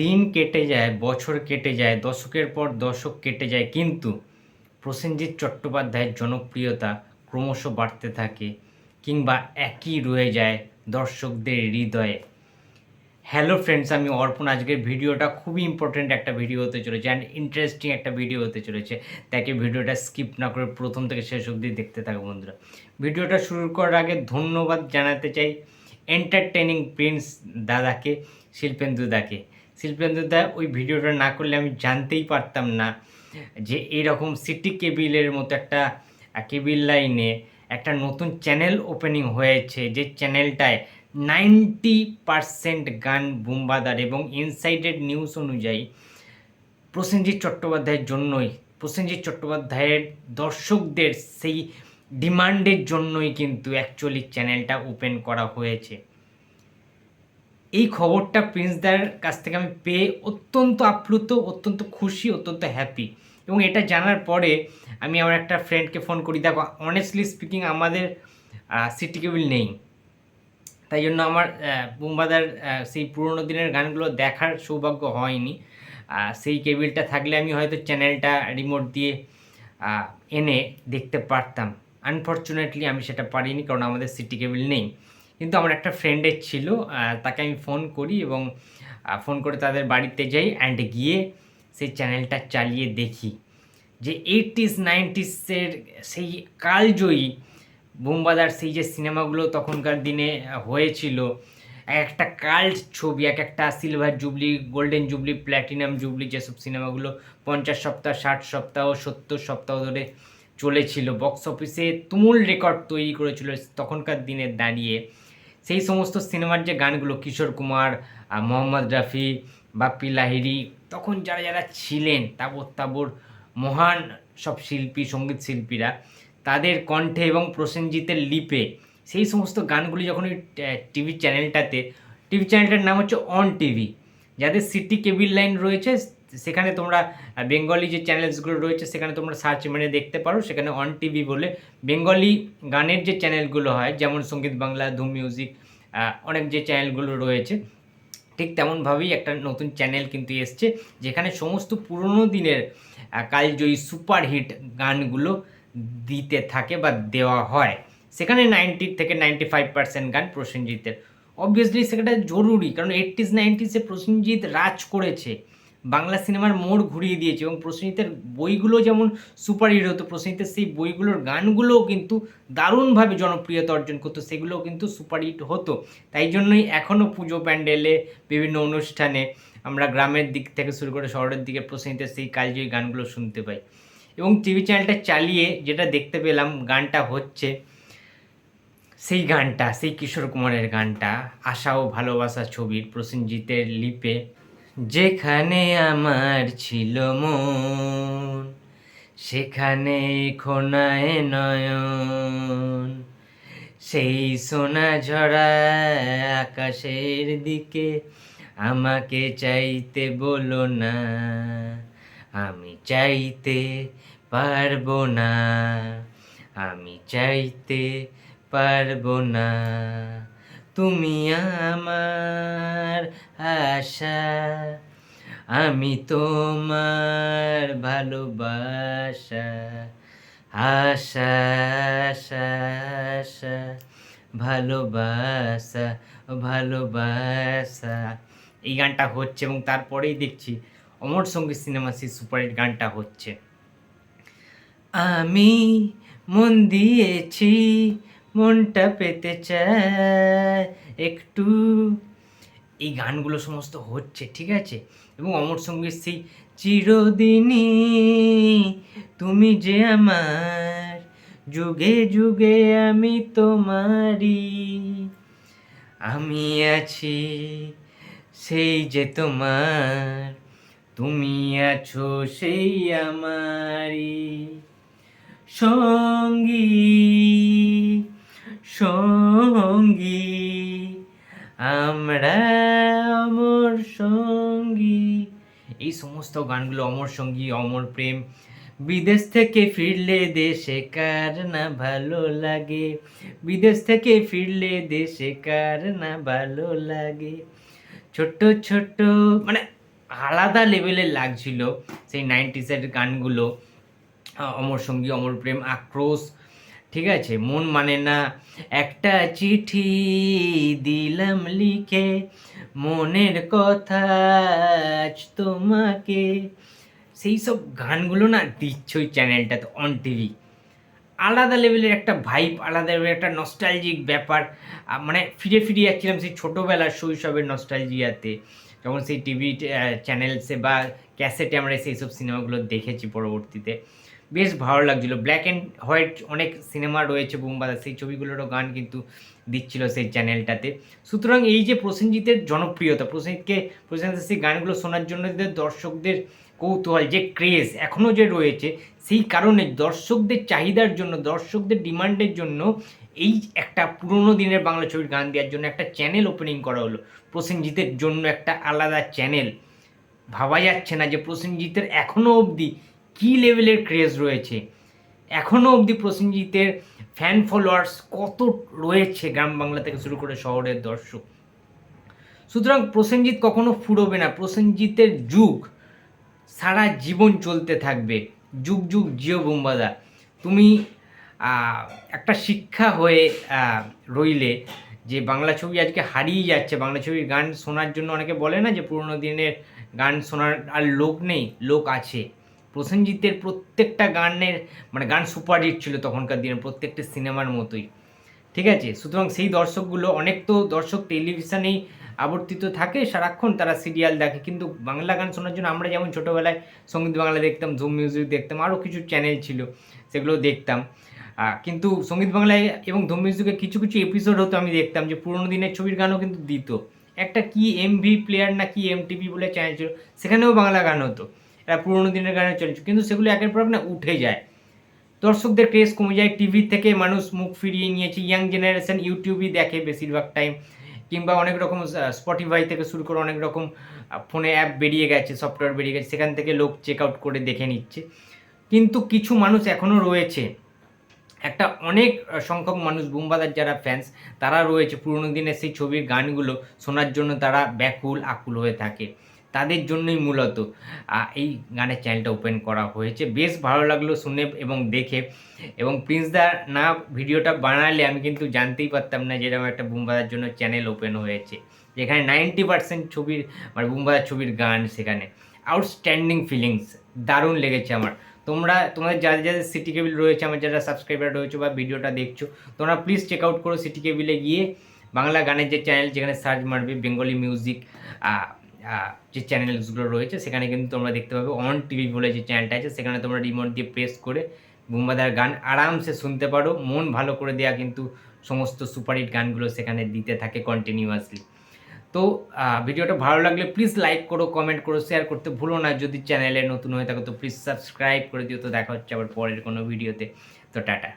দিন কেটে যায়, বছর কেটে যায়, দশকের পর দশক কেটে যায়, কিন্তু প্রসেনজিৎ চট্টোপাধ্যায়ের জনপ্রিয়তা ক্রমশ বাড়তে থাকে কিংবা একই রয়ে যায় দর্শকদের হৃদয়ে। হ্যালো ফ্রেন্ডস আমি অর্পণ। আজকের ভিডিওটা খুবই ইম্পর্ট্যান্ট একটা ভিডিও হতে চলেছে অ্যান্ড ইন্টারেস্টিং একটা ভিডিও হতে চলেছে। তাকে ভিডিওটা স্কিপ না করে প্রথম থেকে শেষ অবধি দেখতে থাকো বন্ধুরা। ভিডিওটা শুরু করার আগে ধন্যবাদ জানাতে চাই এন্টারটেনিং প্রিন্স দাদাকে, শিল্পেন্দু দাকে। শিল্পেন্দু দা ওই ভিডিওটা না করলে আমি জানতেই পারতাম না যে এরকম সিটি কেবিলের মতো একটা কেবিল লাইনে একটা নতুন চ্যানেল ওপেনিং হয়েছে যে চ্যানেলটায় নাইনটি পারসেন্ট গান বুম্বাদার এবং ইনসাইডেড নিউজ অনুযায়ী প্রসেনজিৎ চট্টোপাধ্যায়ের জন্যই, প্রসেনজিৎ চট্টোপাধ্যায়ের দর্শকদের সেই ডিমান্ডের জন্যই কিন্তু অ্যাকচুয়ালি চ্যানেলটা ওপেন করা হয়েছে। এই খবরটা প্রিন্সদার কাছ থেকে আমি পেয়ে অত্যন্ত আপ্লুত, অত্যন্ত খুশি, অত্যন্ত হ্যাপি এবং এটা জানার পরে আমি আমার একটা ফ্রেন্ডকে ফোন করি, দেখো অনেস্টলি স্পিকিং আমাদের সিটি কেবিল নেই। তাই জন্য আমার বুম্বাদার সেই পুরোনো দিনের গানগুলো দেখার সৌভাগ্য হয়নি। সেই কেবিলটা থাকলে আমি হয়তো চ্যানেলটা রিমোট দিয়ে এনে দেখতে পারতাম। আনফর্চুনেটলি আমি সেটা পারিনি, কারণ আমাদের সিটি কেবিল নেই। কিন্তু আমার একটা ফ্রেন্ডের ছিল তাকে আমি ফোন করি এবং ফোন করে তাদের বাড়িতে যাই অ্যান্ড গিয়ে সেই চ্যানেলটা চালিয়ে দেখি যে এইটিস নাইনটিসের সেই কালজয়ী বোমবাদার সেই যে সিনেমাগুলো তখনকার দিনে হয়েছিল। এক একটা কাল্ট ছবি, এক একটা silver jubilee golden jubilee platinum jubilee যেসব সিনেমাগুলো পঞ্চাশ সপ্তাহ, ষাট সপ্তাহ, সত্তর সপ্তাহ ধরে চলেছিল। বক্স অফিসে তুমুল রেকর্ড তৈরি করেছিল তখনকার দিনে দাঁড়িয়ে। সেই সমস্ত সিনেমার যে গানগুলো, কিশোর কুমার মোহাম্মদ রাফি, বাপ্পি লাহিড়ি, তখন যারা যারা ছিলেন, তাবর তাবর মহান সব শিল্পী, সংগীত শিল্পীরা, তাদের কণ্ঠে এবং প্রসেনজিতের লিপে সেই সমস্ত গানগুলি যখন ওই টিভি চ্যানেলটাতে, টিভি চ্যানেলটার নাম হচ্ছে অন টিভি যাদের সিটি কেবিল লাইন রয়েছে সেখানে তোমরা বেঙ্গলি যে চ্যানেলসগুলো রয়েছে, সেখানে তোমরা সার্চ মেরে দেখতে পারো। সেখানে অন টিভি বলে বেঙ্গলি গানের যে চ্যানেলগুলো হয়, যেমন সংগীত বাংলা, ধুম মিউজিক অনেক যে চ্যানেলগুলো রয়েছে, ঠিক তেমনভাবেই একটা নতুন চ্যানেল কিন্তু এসছে, যেখানে সমস্ত পুরনো দিনের কালজয়ী সুপারহিট গানগুলো দিতে থাকে বা দেওয়া হয়। সেখানে নাইনটি থেকে নাইনটি ফাইভ পার্সেন্ট গান প্রসেনজিতের। অবভিয়াসলি সেটা জরুরি, কারণ এইটিস নাইনটিসে প্রসেনজিৎ রাজ করেছে। বাংলা সিনেমার মোড় ঘুরিয়ে দিয়েছে এবং প্রসেনজিতের বইগুলো যেমন সুপারহিট হতো প্রসেনজিতের সেই বইগুলোর গানগুলোও কিন্তু দারুণভাবে জনপ্রিয়তা অর্জন করতো, সেগুলোও কিন্তু সুপারহিট হতো। তাই জন্যই এখনও পুজো প্যান্ডেলে, বিভিন্ন অনুষ্ঠানে আমরা গ্রামের দিক থেকে শুরু করে শহরের দিকে প্রসেনজিতের সেই কালজয়ী গানগুলো শুনতে পাই। এবং টিভি চ্যানেলটা চালিয়ে যেটা দেখতে পেলাম, গানটা হচ্ছে সেই গানটা, সেই কিশোর কুমারের গানটা, আশা ও ভালোবাসা ছবির প্রসেনজিতের লিপে। যেখানে আমার ছিল মন, সেখানে খোনায় নয়ন। সেই সোনা ঝরা আকাশের দিকে আমাকে চাইতে বলো না, আমি চাইতে পারব না, আমি চাইতে পারব না। তুমি আমার আশা, আমি তোমার ভালোবাসা, আশা আশা আশা, ভালোবাসা ভালোবাসা। এই গানটা হচ্ছে এবং তারপরেই দেখছি অমর সংগীত সিনেমা সেই সুপারহিট গানটা হচ্ছে। আমি মন দিয়েছি মনটা পেতে চায় একটু। এই গানগুলো সমস্ত হচ্ছে, ঠিক আছে? এবং অমর সংগীত সেই চিরদিনই তুমি যে আমার, যুগে যুগে আমি তোমারই। আমি আছি সেই যে তোমার, তুমি আছো সেই আমারই সঙ্গী। সঙ্গী, আমরা অমর সঙ্গী। এই সমস্ত গানগুলো অমর সঙ্গী, অমর প্রেম। বিদেশ থেকে ফিরলে দেশে কার না ভালো লাগে? বিদেশ থেকে ফিরলে দেশে কার না ভালো লাগে? ছোট্ট ছোট্ট মানে আলাদা লেভেলের লাগছিল সেই নাইনটিসের গানগুলো। অমর সঙ্গী, অমর প্রেম, আক্রোশ ঠিক আছে? মন মানে না। একটা চিঠি দিলাম লিখে। মনের কথা তোমাকে। সেই সব গানগুলো না দিচ্ছে ওই চ্যানেলটাতে অন টিভি আলাদা লেভেলের একটা ভাইব আলাদা লেভেলের একটা নস্টালজিক ব্যাপার। মানে ফিরে ফিরে যাচ্ছিলাম সেই ছোটোবেলার শৈশবের নস্টালজিয়াতে যখন সেই টিভি চ্যানেলসে বা ক্যাসেটে আমরা সেই সব সিনেমাগুলো দেখেছি পরবর্তীতে। বেশ ভালো লাগছিল। ব্ল্যাক অ্যান্ড হোয়াইট অনেক সিনেমা রয়েছে বুমবাদা সেই ছবিগুলোরও গান কিন্তু দিচ্ছিল সেই চ্যানেলটাতে সুতরাং এই যে প্রসেনজিতের জনপ্রিয়তা প্রসেনজিৎকে প্রসেনজিতের সেই গানগুলো শোনার জন্য দর্শকদের কৌতূহল, যে ক্রেজ এখনও যে রয়েছে, সেই কারণে দর্শকদের চাহিদার জন্য, দর্শকদের ডিমান্ডের জন্য এই একটা পুরোনো দিনের বাংলা ছবির গান দেওয়ার জন্য একটা চ্যানেল ওপেনিং করা হলো। প্রসেনজিতের জন্য একটা আলাদা চ্যানেল ভাবা যাচ্ছে না যে প্রসেনজিতের এখনও অবধি কী লেভেলের ক্রেজ রয়েছে? এখনও অবধি প্রসেনজিতের ফ্যান ফলোয়ার্স কত রয়েছে গ্রাম বাংলা থেকে শুরু করে শহরের দর্শক? সুতরাং প্রসেনজিৎ কখনো ফুরোবে না। প্রসেনজিতের যুগ সারা জীবন চলতে থাকবে। যুগ যুগ, জিও বোম্বাদা তুমি একটা শিক্ষা হয়ে রইলে যে বাংলা ছবি আজকে হারিয়ে যাচ্ছে। বাংলা ছবির গান শোনার জন্য অনেকে বলে না যে পুরোনো দিনের গান শোনার আর লোক নেই, লোক আছে। প্রসেনজিতের প্রত্যেকটা গানের মানে গান সুপারহিট ছিল তখনকার দিনে, প্রত্যেকটা সিনেমার মতোই। ঠিক আছে? সুতরাং সেই দর্শকগুলো, অনেক তো দর্শক টেলিভিশনেই আবর্তিত থাকে, সারাক্ষণ তারা সিরিয়াল দেখে। কিন্তু বাংলা গান শোনার জন্য আমরা যেমন ছোটোবেলায় সংগীত বাংলা দেখতাম ধুম মিউজিক দেখতাম, আরও কিছু চ্যানেল ছিল সেগুলো দেখতাম। কিন্তু সংগীত বাংলায় এবং ধুম মিউজিকে কিছু কিছু এপিসোড হতো আমি দেখতাম, যে পুরোনো দিনের ছবির গানও কিন্তু দিত। একটা কি এমভি প্লেয়ার না কি এমটিভি বলে চ্যানেল ছিল, সেখানেও বাংলা গান হতো। এরা পুরোনো দিনের গানে চলছে। কিন্তু সেগুলো একের পর এক উঠে যায়। দর্শকদের ক্রেজ কমে যায়। টিভি থেকে মানুষ মুখ ফিরিয়ে নিয়েছে। ইয়াং জেনারেশন ইউটিউবই দেখে বেশিরভাগ টাইম কিংবা অনেক রকম স্পটিফাই থেকে শুরু করে অনেক রকম ফোনে অ্যাপ বেরিয়ে গেছে সফটওয়্যার বেরিয়ে গেছে। সেখান থেকে লোক চেক আউট করে দেখে নিচ্ছে। কিন্তু কিছু মানুষ এখনও রয়েছে। একটা অনেক সংখ্যক মানুষ বুমবাদার যারা ফ্যান্স তারা রয়েছে। পুরোনো দিনের সেই ছবির গানগুলো শোনার জন্য তারা ব্যাকুল, আকুল হয়ে থাকে। তাদের জন্যই মূলত এই গানের চ্যানেলটা ওপেন করা হয়েছে। বেশ ভালো লাগল শুনে এবং দেখে। এবং প্রিন্সদা না ভিডিওটা বানালে আমি কিন্তু জানতেই পারতাম না যেরকম একটা বুমবাদার জন্য চ্যানেল ওপেন হয়েছে। যেখানে নাইনটি পার্সেন্ট ছবির মানে বুমবাদার ছবির গান সেখানে। আউটস্ট্যান্ডিং ফিলিংস দারুণ লেগেছে আমার। তোমরা, তোমাদের যাদের যাদের সিটি কেবিল রয়েছে, আমার যারা সাবস্ক্রাইবার রয়েছে বা ভিডিওটা দেখছ, তোমরা প্লিজ চেক আউট করো সিটি কেবিলে গিয়ে বাংলা গানের যে চ্যানেল যেখানে সার্চ মারবে বেঙ্গলি মিউজিক যে চ্যানেলসগুলো রয়েছে, সেখানে কিন্তু তোমরা দেখতে পাবে অন টিভি বলে যে চ্যানেলটা আছে, সেখানে তোমরা রিমোট দিয়ে প্রেস করে বুম্বাদার গান আরামসে শুনতে পারো। মন ভালো করে দেওয়া কিন্তু সমস্ত সুপারহিট গানগুলো সেখানে দিতে থাকে কন্টিনিউয়াসলি তো ভিডিওটা ভালো লাগলে প্লিজ লাইক করো কমেন্ট করো শেয়ার করতে ভুলো না। যদি চ্যানেলে নতুন হয়ে থাকো, তো প্লিজ সাবস্ক্রাইব করে দিও। তো দেখা হচ্ছে আবার পরের কোনো ভিডিওতে তো টাটা।